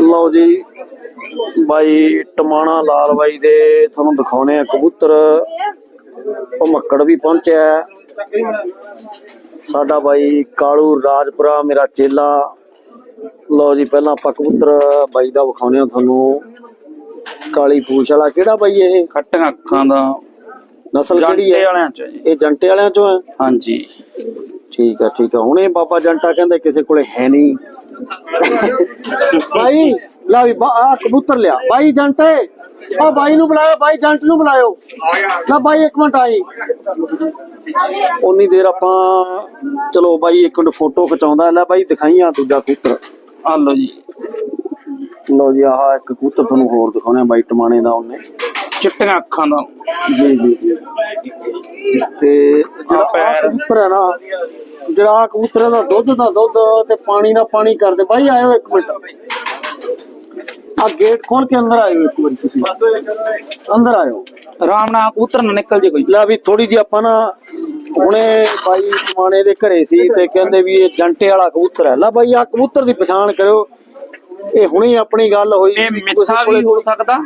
ਲਓ ਜੀ ਬਾਈ ਟਮਾਣਾ ਲਾਲ ਬਾਈ ਦੇ ਤੁਹਾਨੂੰ ਦਿਖਾਉਣੇ ਆ ਕਬੂਤਰ। ਭਮੱਕੜ ਵੀ ਪਹੁੰਚਿਆ। ਸਾਡਾ ਬਾਈ ਕਾਲੂ ਰਾਜਪੁਰਾ ਮੇਰਾ ਚੇਲਾ। ਲਓ ਜੀ ਪਹਿਲਾਂ ਆਪਾਂ ਕਬੂਤਰ ਬਾਈ ਦਾ ਵਿਖਾਉਣੇ ਆ ਤੁਹਾਨੂੰ। ਕਾਲੀ ਪੂਛ ਵਾਲਾ ਕਿਹੜਾ ਬਾਈ ਇਹ? ਖੱਟੀਆਂ ਅੱਖਾਂ ਦਾ। ਨਸਲ ਕਿਹੜੀ ਹੈ? ਵਾਲਿਆਂ ਚ ਇਹ ਜੰਟੇ ਵਾਲਿਆਂ ਚੋਂ ਹੈ? ਹਾਂਜੀ। ਠੀਕ ਆ ਠੀਕ ਆ ਹੁਣੇ ਬਾਬਾ ਜੰਟਾ ਕਹਿੰਦੇ ਕਿਸੇ ਕੋਲੇ ਹੈ ਨਹੀਂ। ਭਾਈ ਲਾ ਵੀ ਆਹ ਕਬੂਤਰ ਲਿਆ। ਭਾਈ ਜੰਟੇ ਆ ਬਾਈ ਨੂੰ ਬੁਲਾਓ ਬਾਈ ਜੰਟ ਨੂੰ ਬੁਲਾਓ ਨਾ ਬਾਈ ਇੱਕ ਮਿੰਟ ਆਈ। ਉਨੀ ਦੇਰ ਆਪਾਂ ਚਲੋ ਬਾਈ ਇੱਕ ਮਿੰਟ ਫੋਟੋ ਖਿਚਾਉਂਦਾ। ਲੈ ਬਾਈ ਦਿਖਾਈਆਂ ਦੂਜਾ ਕਬੂਤਰ। ਆ ਲਓ ਜੀ। ਲਓ ਜੀ ਆਹ ਇੱਕ ਕਬੂਤਰ ਤੁਹਾਨੂੰ ਹੋਰ ਦਿਖਾਉਣੇ ਆ ਬਾਈ ਟਮਾਣੇ ਦਾ ਉਹਨੇ। ਚਿੱਟੀਆਂ ਅੱਖਾਂ ਦਾ। ਜੀ ਜੀ ਜੀ। ਤੇ ਜਿਹੜਾ ਪੈਰ। ਕਬੂਤਰ ਹੈ ਨਾ ਜਿਹੜਾ ਕਬੂਤਰ ਦਾ ਦੁੱਧ ਦਾ ਦੁੱਧ ਤੇ ਪਾਣੀ ਦਾ ਪਾਣੀ ਕਰਦੇ। ਬਾਈ ਆਇਓ ਇੱਕ ਮਿੰਟ। ਆ ਗੇਟ ਖੋਲ ਕੇ ਅੰਦਰ ਆਇਓ ਇੱਕ ਵਾਰੀ ਤੁਸੀਂ। ਅੰਦਰ ਆਇਓ। ਆਰਾਮ ਨਾਲ ਕਬੂਤਰ ਨਾ ਨਿਕਲ ਜੇ ਕੋਈ। ਲੈ ਵੀ ਥੋੜੀ ਜਿਹੀ ਆਪਾਂ ਨਾ ਹੁਣੇ ਬਾਈ ਸਮਾਣੇ ਦੇ ਘਰੇ ਸੀ ਤੇ ਕਹਿੰਦੇ ਵੀ ਇਹ ਜੰਟੇ ਵਾਲਾ ਕਬੂਤਰ ਹੈ। ਲੈ ਬਾਈ ਆ ਕਬੂਤਰ ਦੀ ਪਛਾਣ ਕਰਿਓ। ਇਹ ਹੁਣੇ ਆਪਣੀ ਗੱਲ ਹੋਈ। ਇਹ ਮਿੱਸਾ ਵੀ ਹੋ ਸਕਦਾ।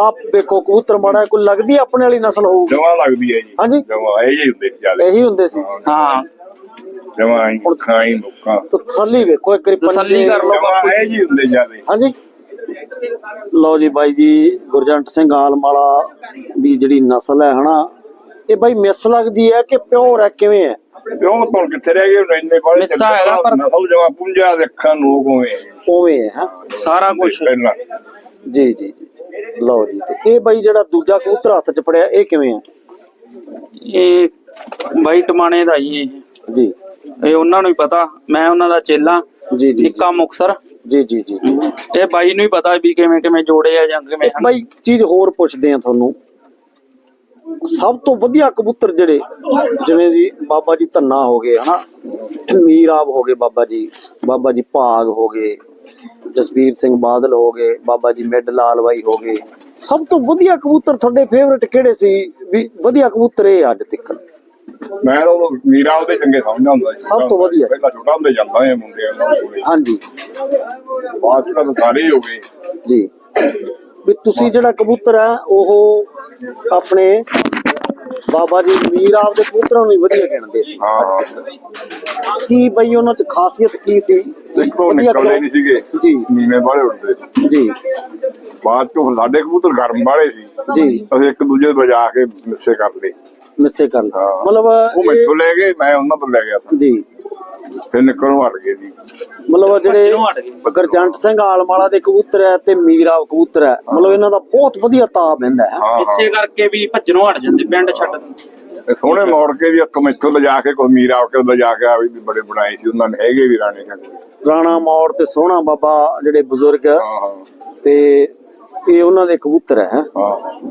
ਆਪ ਵੇਖੋ ਕਬੂਤਰ ਮਾੜਾ ਕੋਈ ਲੱਗਦੀ ਹੈ ਆਪਣੇ ਵਾਲੀ ਨਸਲ ਹੋਊਗੀ। ਜਮਾ ਲੱਗਦੀ ਹੈ ਜੀ। ਹਾਂਜੀ। ਜਮਾ ਇਹ ਜੀ ਹੁੰਦੇ ਜ਼ਿਆਦਾ ਇਹੀ ਹੁੰਦੇ ਸੀ। ਹਾਂ। ਜਮਾ ਹੀ ਖਾਈ ਲੋਕਾਂ ਤਾਂ ਤਸੱਲੀ ਵੇਖੋ ਇੱਕ ਵਾਰੀ ਤਸੱਲੀ ਕਰ ਲਓ ਇਹ ਜੀ ਹੁੰਦੇ ਜ਼ਿਆਦਾ ਹਾਂਜੀ। ਲਓ ਜੀ ਬਾਈ ਜੀ ਗੁਰਜੰਟ ਸਿੰਘ ਆਲਮਾਲਾ ਦੀ ਜਿਹੜੀ ਨਸਲ ਹੈ ਹਨਾ ਇਹ ਬਾਈ ਮਿਸ ਲੱਗਦੀ ਹੈ ਕਿ ਪਿਓਰ ਹੈ ਕਿਵੇਂ ਹੈ? ਕਿਉਂ ਤੋਂ ਕਿੱਥੇ ਰਹਿ ਗਏ ਹੁਣ ਇੰਨੇ ਬਾਲੇ ਮਿੱਸਾ ਹੈਗਾ ਪਰ- ਨਸਲ ਜਮਾ ਪੁੰਜਾ ਦੇ ਅੱਖਾਂ ਨੂੰ ਕੋਵੇਂ ਉਵੇਂ ਹੈ ਹੈਂ? ਸਾਰਾ ਕੁਝ ਪਹਿਲਾਂ। ਜੀ ਜੀ ਜੀ ਲਓ ਜੀ ਤੇ ਇਹ ਬਾਈ ਜਿਹੜਾ ਦੂਜਾ ਕਬੂਤਰ ਹੱਥ 'ਚ ਫੜਿਆ ਇਹ ਕਿਵੇਂ ਹੈ? ਇਹ ਬਾਈ ਟਮਾਣੇ ਦਾ ਜੀ। ਜੀ। ਇਹ ਉਹਨਾਂ ਨੂੰ ਹੀ ਪਤਾ ਮੈਂ ਉਹਨਾਂ ਦਾ ਚੇਲਾ ਜੀ ਜੀ ਨਿੱਕਾ ਮੁਕਸਰ। ਜੀ ਜੀ ਜੀ। ਇਹ ਬਾਈ ਨੂੰ ਹੀ ਪਤਾ ਵੀ ਕਿਵੇਂ ਕਿਵੇਂ ਜੋੜੇ ਆ ਜਾਂ ਕਿਵੇਂ ਬਾਈ ਚੀਜ਼ ਹੋਰ ਪੁੱਛਦੇ ਆ ਤੁਹਾਨੂੰ। ਸਭ ਤੋਂ ਵਧੀਆ ਕਬੂਤਰ ਜਿਹੜੇ ਜਿਵੇਂ ਜੀ ਬਾਬਾ ਜੀ ਧੰਨਾ ਹੋ ਗਏ ਹਨਾ? ਮੀਰਾਬ ਹੋ ਗਏ ਬਾਬਾ ਜੀ ਬਾਬਾ ਜੀ ਭਾਗ ਹੋ ਗਏ ਜਸਵੀਰ ਸਿੰਘ ਬਾਦਲ ਹੋ ਗਏ ਬਾਬਾ ਜੀ ਮਿੱਡ ਲਾਲ ਬਾਈ ਹੋ ਗਏ। ਸਭ ਤੋਂ ਵਧੀਆ ਕਬੂਤਰ ਤੁਹਾਡੇ ਫੇਵਰਿਟ ਕਿਹੜੇ ਸੀ? ਵੀ ਵਧੀਆ ਕਬੂਤਰ ਇਹ ਅੱਜ ਤੱਕ। ਮੈਂ ਤਾਂ ਉਹ ਮੀਰਾ ਉਹਦੇ ਚੰਗੇ ਸਮਝਦਾ ਹੁੰਦਾ ਸੀ। ਸਭ ਤੋਂ ਵਧੀਆ। ਪਹਿਲਾਂ ਛੋਟਾ ਹੁੰਦੇ ਜਾਂਦਾ ਹੈ ਮੁੰਡਿਆਂ ਨਾਲ। ਹਾਂਜੀ। ਬਾਅਦ ਚ ਤਾਂ ਸਾਰੇ ਹੀ ਹੋ ਗਏ। ਜੀ। ਵੀ ਤੁਸੀਂ ਜਿਹੜਾ ਕਬੂਤਰ ਹੈ ਉਹ ਆਪਣੇ ਬਾਬਾ ਜੀ ਮੀਰ ਆਪ ਦੇ ਕਬੂਤਰਾਂ ਨੂੰ ਹੀ ਵਧੀਆ ਗਿਣਦੇ ਸੀ। ਹਾਂ। ਕੀ ਬਈ ਉਹਨਾਂ ਚ ਖਾਸੀਅਤ ਕੀ ਸੀ? ਇੱਕ ਤੋਂ ਵਧੀਆ ਨਿਕਲਦੇ ਨਹੀਂ ਸੀਗੇ। ਜੀ। ਨੀਵੇਂ ਬਾਲੇ ਉੱਡਦੇ। ਜੀ। ਬਾਅਦ ਤੋਂ ਸਾਡੇ ਕਬੂਤਰ ਗਰਮ ਵਾਲੇ ਸੀ। ਜੀ। ਅਸੀਂ ਇੱਕ ਦੂਜੇ ਤੋਂ ਵਜਾ ਕੇ ਮਿੱਸੇ ਕਰਦੇ ਮਿੱਸੇ ਕਰਨ ਹਾਂ। ਮਤਲਬ ਉਹ ਮੈਥੋਂ ਲੈ ਗਏ ਮੈਂ ਉਹਨਾਂ ਤੋਂ ਲੈ ਗਿਆ। ਜੀ। ਫਿਰ ਨਿਕਲਣੋਂ ਹਟ ਗਏ ਜੀ। ਮਤਲਬ ਜਿਹੜੇ। ਗਰਜੰਟ ਸਿੰਘ ਆਲਮਾਲਾ ਦੇ ਕਬੂਤਰ ਹੈ ਤੇ ਮੀਰਾ ਕਬੂਤਰ ਹੈ। ਮਤਲਬ ਇਹਨਾਂ ਦਾ ਬਹੁਤ ਵਧੀਆ ਤਾਬ ਰਹਿੰਦਾ ਹੈ। ਇਸੇ ਕਰਕੇ ਵੀ ਭੱਜਣੋਂ ਹਟ ਜਾਂਦੇ ਪਿੰਡ ਛੱਡ ਦਿੰਦੇ। ਇਹ ਸੋਹਣੇ ਮੋੜ ਕੇ ਵੀ ਇੱਕ ਮੈਥੋਂ ਲਿਜਾ ਕੇ ਕੋਈ ਮੀਰਾ ਕੇ ਲਿਜਾ ਕੇ ਆ ਵੀ ਬੜੇ ਬਣਾਏ ਸੀ। ਉਹਨਾਂ ਨੇ ਹੈਗੇ ਵੀ ਰਾਣੇ ਕਹਿੰਦੇ ਰਾਣਾ ਮੌੜ ਤੇ ਸੋਹਣਾ ਬਾਬਾ ਜਿਹੜੇ ਬਜ਼ੁਰਗ ਤੇ ਇਹ ਉਹਨਾਂ ਦੇ ਕਬੂਤਰ ਹੈ।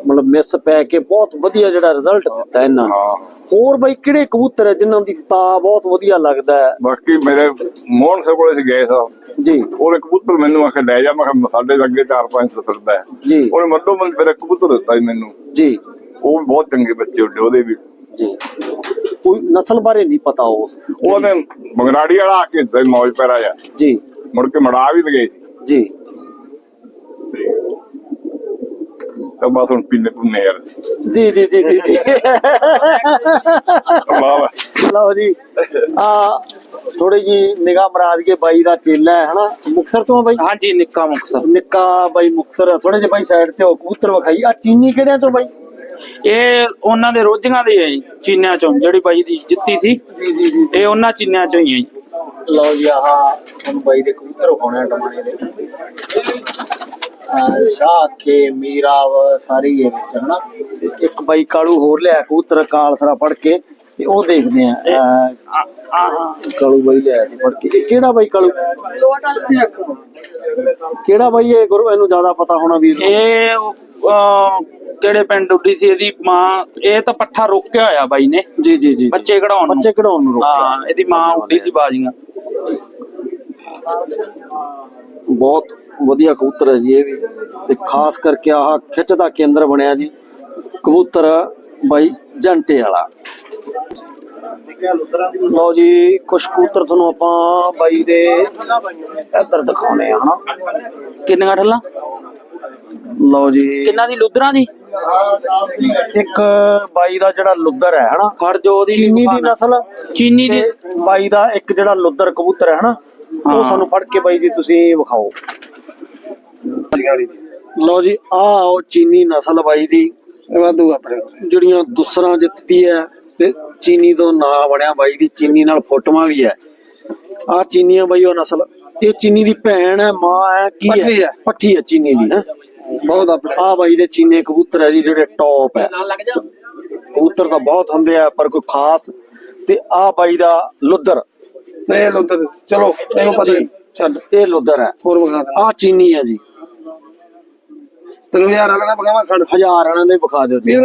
ਮਤਲਬ ਮਿਸ ਪੈ ਕੇ ਬਹੁਤ ਵਧੀਆ ਜਿਹੜਾ ਰਿਜ਼ਲਟ ਦਿੱਤਾ ਇਹਨਾਂ ਨੇ। ਹੋਰ ਬਈ ਕਿਹੜੇ ਕਬੂਤਰ ਹੈ ਜਿਨ੍ਹਾਂ ਦੀ ਤਾ ਬਹੁਤ ਵਧੀਆ ਲੱਗਦਾ ਹੈ? ਬਾਕੀ ਮੇਰੇ ਮੋਹਨ ਸੇ ਕੋਲੇ ਗਏ ਸਾ। ਜੀ। ਉਹਨੇ ਕਬੂਤਰ ਮੈਨੂੰ ਆਖੇ ਲੈ ਜਾ। ਮੈਂ ਕਿਹਾ ਸਾਡੇ ਅੱਗੇ ਚਾਰ ਪੰਜ ਸੌ ਫਿਰਦਾ ਹੈ। ਜੀ। ਉਹਨੇ ਮੱਦੋ ਮੰਦ ਇੱਕ ਕਬੂਤਰ ਦਿੱਤਾ ਮੈਨੂੰ। ਜੀ। ਉਹ ਬਹੁਤ ਚੰਗੇ ਬੱਚੇ ਉੱਡੇ ਉਹਦੇ ਵੀ। ਜੀ। ਕੋਈ ਨਸਲ ਬਾਰੇ ਨਹੀਂ ਪਤਾ ਉਸ ਉਹਨੇ ਮੰਗਰਾੜੀ ਵਾਲਾ ਆ ਕੇ ਮੌਜ ਪੈਰਾ ਜਾ ਜੀ। ਮੁੜ ਕੇ ਮੜਾ ਵੀ ਗਏ ਜੀ। ਤਾਂ ਬਸ ਹੁਣ ਪੀਨੇ ਪੁੰਨੇ ਯਾਰ। ਜੀ ਜੀ ਜੀ ਜੀ ਲਓ ਜੀ ਆ ਥੋੜੀ ਜੀ ਨਿਗਾਹ ਮਰਾ ਦਈਏ ਬਾਈ ਦਾ ਚੇਲਾ ਹੈ ਹਨਾ? ਮੁਕਸਰ ਤੋਂ ਆ ਬਾਈ? ਹਾਂਜੀ ਨਿੱਕਾ ਮੁਕਸਰ। ਨਿੱਕਾ ਬਾਈ ਮੁਕਸਰ ਥੋੜੇ ਜਿਹੇ ਬਾਈ ਸਾਈਡ ਤੇ ਉਹ ਕਬੂਤਰ ਵਿਖਾਈ। ਆ ਚੀਨੀ ਕਿਹੜਿਆਂ ਤੋਂ ਬਾਈ? ਇਹ ਉਹਨਾਂ ਦੇ ਰੋਜ਼ੀਆਂ ਦੇ ਹੈ ਜੀ ਚੀਨਿਆਂ ਚੋਂ ਜਿਹੜੀ ਬਾਈ ਦੀ ਜਿੱਤੀ ਸੀ। ਜੀ ਜੀ ਜੀ। ਇਹ ਉਹਨਾਂ ਚੀਨਿਆਂ ਚੋਂ ਹੀ ਹੈ ਜੀ। ਲਓ ਜੀ ਆਹ ਤੁਹਾਨੂੰ ਬਾਈ ਦੇ ਕਬੂਤਰ ਵਿਖਾਉਣੇ ਆ ਟਮਾਣੇ ਦੇ। ਆਹ ਸ਼ਾਖੇ ਮੀਰਾਵ ਸਾਰੀ ਇਹ ਵਿੱਚ ਹਨਾ? ਇੱਕ ਬਾਈ ਕਾਲੂ ਹੋਰ ਲਿਆ ਕਬੂਤਰ ਕਾਲਸਰਾ ਫੜ ਕੇ ਤੇ ਉਹ ਦੇਖਦੇ ਆ ਕਾਲੂ ਬਾਈ ਲਿਆ ਸੀ ਫੜ ਕੇ। ਇਹ ਕਿਹੜਾ ਬਾਈ ਕਾਲੂ? ਕਿਹੜਾ ਬਾਈ ਇਹ ਗੁਰੂ ਇਹਨੂੰ ਜ਼ਿਆਦਾ ਪਤਾ ਹੋਣਾ ਵੀਰ। ਇਹ ਕਿਹੜੇ ਪਿੰਡ ਉੱਡੀ ਸੀ ਇਹਦੀ ਮਾਂ ਇਹ ਤਾਂ ਪੱਠਾ ਰੋਕਿਆ ਹੋਇਆ ਬਾਈ ਨੇ। ਜੀ ਜੀ ਜੀ। ਬੱਚੇ ਕਢਾਉਣ ਨੂੰ। ਬੱਚੇ ਕਢਾਉਣ ਨੂੰ ਰੋਕਿਆ। ਹਾਂ ਇਹਦੀ ਮਾਂ ਉੱਡੀ ਸੀ ਬਾਜੀਆਂ। ਬਹੁਤ ਵਧੀਆ ਕਬੂਤਰ ਹੈ ਜੀ ਇਹ ਵੀ। ਤੇ ਖਾਸ ਕਰਕੇ ਆਹ ਖਿੱਚ ਦਾ ਕੇਂਦਰ ਬਣਿਆ ਜੀ ਕਬੂਤਰ ਬਾਈ ਜੰਟੇ ਵਾਲਾ। ਲਓ ਜੀ ਕੁਛ ਕਬੂਤਰ ਤੁਹਾਨੂੰ ਆਪਾਂ ਬਾਈ ਦੇ ਇੱਧਰ ਦਿਖਾਉਣੇ ਆ ਹਨਾ। ਕਿੰਨੀਆਂ ਠੱਲਾਂ? ਲਓ ਜੀ। ਕਿੰਨਾ ਦੀ ਲੁੱਦਰਾਂ ਦੀ? ਇੱਕ ਬਾਈ ਦਾ ਜਿਹੜਾ ਲੁੱਦਰ ਹੈ ਹਨਾ। ਖੜ ਜੋ ਉਹਦੀ ਚੀਨੀ ਦੀ ਨਸਲ। ਚੀਨੀ ਦੀ। ਬਾਈ ਦਾ ਇੱਕ ਜਿਹੜਾ ਲੁੱਦਰ ਕਬੂਤਰ ਹੈ ਹਨਾ। ਉਹ। ਸਾਨੂੰ ਫੜ ਕੇ ਬਾਈ ਜੀ ਤੁਸੀਂ ਵਿਖਾਓ। ਲਓ ਜੀ ਆਹ ਉਹ ਚੀਨੀ ਨਸਲ ਬਾਈ ਦੀ। ਵਾਧੂ ਆਪਣੇ। ਕੋਲ। ਜਿਹੜੀਆਂ ਦੁਸਰਾਂ ਜਿੱਤਦੀ ਹੈ ਤੇ ਚੀਨੀ ਤੋਂ ਨਾਂ ਬਣਿਆ ਬਾਈ ਦੀ ਚੀਨੀ ਨਾਲ ਫੋਟੋਆਂ ਵੀ ਹੈ। ਆ ਚੀਨੀਆਂ ਬਾਈ ਉਹ ਨਸਲ ਇਹ ਚੀਨੀ ਦੀ ਭੈਣ ਹੈ ਮਾਂ ਹੈ ਕੀ ਪੱਠੀ ਹੈ। ਹੈ। ਪੱਠੀ ਹੈ ਚੀਨੀ ਦੀ ਹੈ? ਬਹੁਤ ਆਪਣੇ। ਆ ਬਾਈ ਦੇ ਚੀਨੇ ਕਬੂਤਰ ਹੈ ਜੀ ਜਿਹੜੇ ਟੌਪ ਹੈ। ਕਬੂਤਰ ਤਾਂ ਬਹੁਤ ਹੁੰਦੇ ਆ ਪਰ ਕੋਈ ਖਾਸ। ਤੇ ਆ ਬਾਈ ਦਾ ਲੁੱਦਰ ਨਹੀਂ ਲੋ ਚਲੋ ਇਹਨੂੰ ਪਤਾ ਨਹੀਂ। ਛੱਡ। ਇਹ ਲੁੱਦਰ ਹੈ। ਹੋਰ ਵਿਖਾ ਆ ਚੀਨੀ ਹੈ ਜੀ। ਤੈਨੂੰ ਯਾਰ ਵਾਲਾ ਨਾ ਬਗਾਵਾ ਖੜ। ਹਜ਼ਾਰ ਵਾਲਿਆਂ ਦੇ ਵਿਖਾ ਦਿਓ ਜੀ।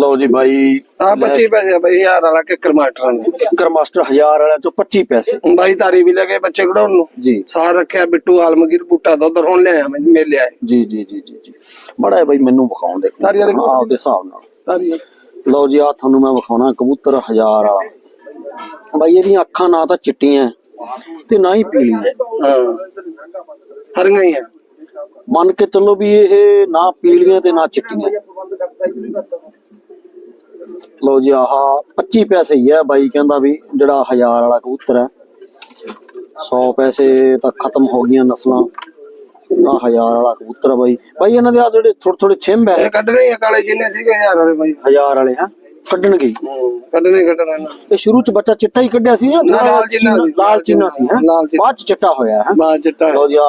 ਲਓ ਜੀ ਬਾਈ ਆ 25 ਪੈਸੇ ਆ ਬਈ ਯਾਰ ਵਾਲਾ ਕਿੱਕਰ ਮਾਸਟਰਾਂ ਦੇ। ਕਿੱਕਰ ਮਾਸਟਰ ਹਜ਼ਾਰ ਵਾਲਿਆਂ ਚੋਂ 25 ਪੈਸੇ। ਬਾਈ ਤਾਰੀ ਵੀ ਲੱਗੇ ਬੱਚੇ ਕਢਾਉਣ ਨੂੰ। ਜੀ। ਸਾਰ ਰੱਖਿਆ ਬਿੱਟੂ ਆਲਮਗੀਰ ਬੂਟਾ ਦੁੱਧ ਹੁਣ ਲਿਆਇਆ ਮੈਂ ਮੇਲੇ ਆਏ ਜੀ ਜੀ ਜੀ ਜੀ ਜੀ। ਬੜਾ ਬਾਈ ਮੈਨੂੰ ਵਿਖਾਉਣ ਦੇ ਤਾਰੀ ਵਾਲੇ ਕਬੂਤਰ। ਆਪਦੇ ਹਿਸਾਬ ਨਾਲ। ਤਾਰੀ ਲਓ ਜੀ ਆ ਤੁਹਾਨੂੰ ਮੈਂ ਵਿਖਾਉਣਾ ਕਬੂਤਰ ਹਜ਼ਾਰ ਵਾਲਾ। ਬਾਈ ਇਹਦੀਆਂ ਅੱਖਾਂ ਨਾ ਤਾਂ ਚਿੱਟੀਆਂ ਤੇ ਨਾ ਹੀ ਪੀਲੀ ਹੈ। ਹਾਂ। ਹਰੀਆਂ ਹੀ ਆ ਮੰਨ ਕੇ ਚੱਲੋ ਵੀ ਇਹ ਨਾ ਪੀਲੀਆਂ ਤੇ ਨਾ ਚਿੱਟੀਆਂ। ਲਓ ਜੀ ਆਹ 25 ਪੈਸੇ ਹੀ ਹੈ ਬਾਈ ਕਹਿੰਦਾ ਵੀ ਜਿਹੜਾ ਹਜ਼ਾਰ ਵਾਲਾ ਕਬੂਤਰ ਹੈ। 100 ਪੈਸੇ ਤਾਂ ਖਤਮ ਹੋ ਗਈਆਂ ਨਸਲਾਂ। ਆ ਹਜ਼ਾਰ ਵਾਲਾ ਕਬੂਤਰ ਹੈ ਬਾਈ। ਬਾਈ ਇਹਨਾਂ ਦੇ ਆ ਜਿਹੜੇ ਥੋੜੇ ਥੋੜੇ ਛਿੰਬ ਹੈ। ਇਹ ਕੱਢਣੇ ਆ ਕਾਲੇ ਜਿੰਨੇ ਸੀਗੇ ਯਾਰ ਵਾਲੇ ਬਾਈ। ਹਜ਼ਾਰ ਵਾਲੇ ਹਾਂ? ਕੱਢਣਗੇ। ਕੱਢਣੇ ਕੱਢਣਾ ਇਹ ਸ਼ੁਰੂ ਚ ਬੱਚਾ ਚਿੱਟਾ ਹੀ ਕੱਢਿਆ ਸੀ ਨਾ, ਲਾਲ ਚੀਨਾ ਸੀ। ਲਾਲ ਚੀਨਾ ਸੀ ਹੈਂ? ਬਾਅਦ ਚ ਚਿੱਟਾ ਹੋਇਆ ਹੈ? ਬਾਅਦ ਚਿੱਟਾ ਲਓ ਜੀ ਆ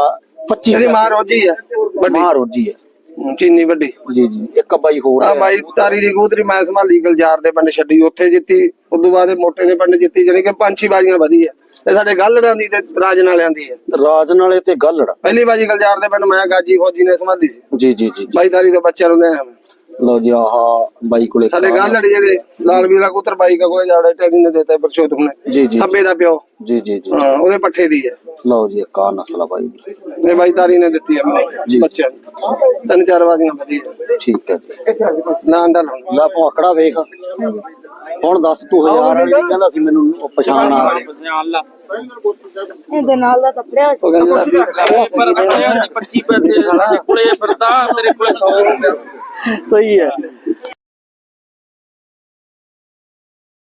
25 ਇਹਦੀ ਮਾਂ ਰੋਜੀ ਆ। ਵੱਡੀ। ਮਾਂ ਰੋਜੀ ਹੈ ਹੂੰ, ਚੀਨੀ ਵੱਡੀ। ਜੀ ਜੀ। ਇੱਕ ਬਾਈ ਹੋਰ ਆ। ਹੈ। ਬਾਈ ਤਾਰੀ ਦੀ ਕਬੂਤਰੀ ਮੈਂ ਸੰਭਾਲੀ ਗਲਜਾਰ ਦੇ ਪਿੰਡ ਛੱਡੀ ਉੱਥੇ ਜਿੱਤੀ। ਉਦੋਂ ਬਾਅਦ ਇਹ ਮੋਟੇ ਦੇ ਪਿੰਡ ਜਿੱਤੀ ਜਾਨੀ ਕਿ ਪੰਛੀ ਬਾਜ਼ੀਆਂ ਵਧੀ ਆ। ਤੇ ਸਾਡੇ ਗੱਲੜਾਂ ਦੀ ਤੇ ਰਾਜ ਨਾਲਿਆਂ ਦੀ ਆ। ਰਾਜਨ ਵਾਲੇ ਤੇ ਗੱਲੜ ਪਹਿਲੀ ਬਾਜੀ ਗਲਜਾਰ ਦੇ ਪਿੰਡ ਮੈਂ ਗਾਜੀ ਫੌਜੀ ਨੇ ਸੰਭਾਲੀ ਸੀ। ਜੀ ਜੀ ਜੀ ਜੀ। ਬਾਈ ਤਾਰੀ ਦੇ ਬੱਚਿਆਂ ਨੂੰ ਲਿਆਇਆ ਮੈਂ ਲਓ ਜੀ ਆਹ ਬਾਈ ਕੋਲੇ ਸਾਡੇ ਕਾਰ- ਗੱਲੜ ਜਿਹੜੇ ਲਾਲ ਵੀਰਾ ਕਬੂਤਰ ਬਾਈ ਕਾ ਕੋਲੇ ਜਾੜਾ ਟੈਨੀ ਨੇ ਦਿੱਤਾ ਪਰਸ਼ੋਤਮ ਨੇ ਜੀ ਜੀ ਥੱਬੇ ਦਾ ਪਿਓ ਜੀ ਜੀ ਜੀ ਹਾਂ ਉਹਦੇ ਪੱਠੇ ਦੀ ਹੈ ਲਓ ਜੀ ਇੱਕ ਆ ਨਸਲ ਆ ਬਾਈ ਦੀ ਇਹ ਬਾਈ ਤਾਰੀ ਨੇ ਦਿੱਤੀ ਆ ਜੀ। ਮੈਨੂੰ ਬੱਚਿਆਂ ਨੂੰ ਤਿੰਨ ਚਾਰ ਬਾਜ਼ੀਆਂ ਵਧੀਆ ਠੀਕ ਹੈ ਨਾ ਅੰਡਾ ਲਾਉਣਾ ਲੈ ਭੌਕੜਾ ਵੇਖ ਹੁਣ ਦੱਸ ਤੂੰ ਹਜ਼ਾਰ ਵਾਲੀ ਕਹਿੰਦਾ ਸੀ ਮੈਨੂੰ ਉਹ ਪਛਾਣ ਆ ਗਈ। ਇਹਦੇ ਨਾਲ ਦਾ ਕੱਪੜਿਆ ਸੀ ਪਰ 25 ਪੈਸੇ ਤੇਰੇ ਕੋਲੇ ਫਿਰਦਾ ਤੇਰੇ ਕੋਲੇ 100 ਸਹੀ ਹੈ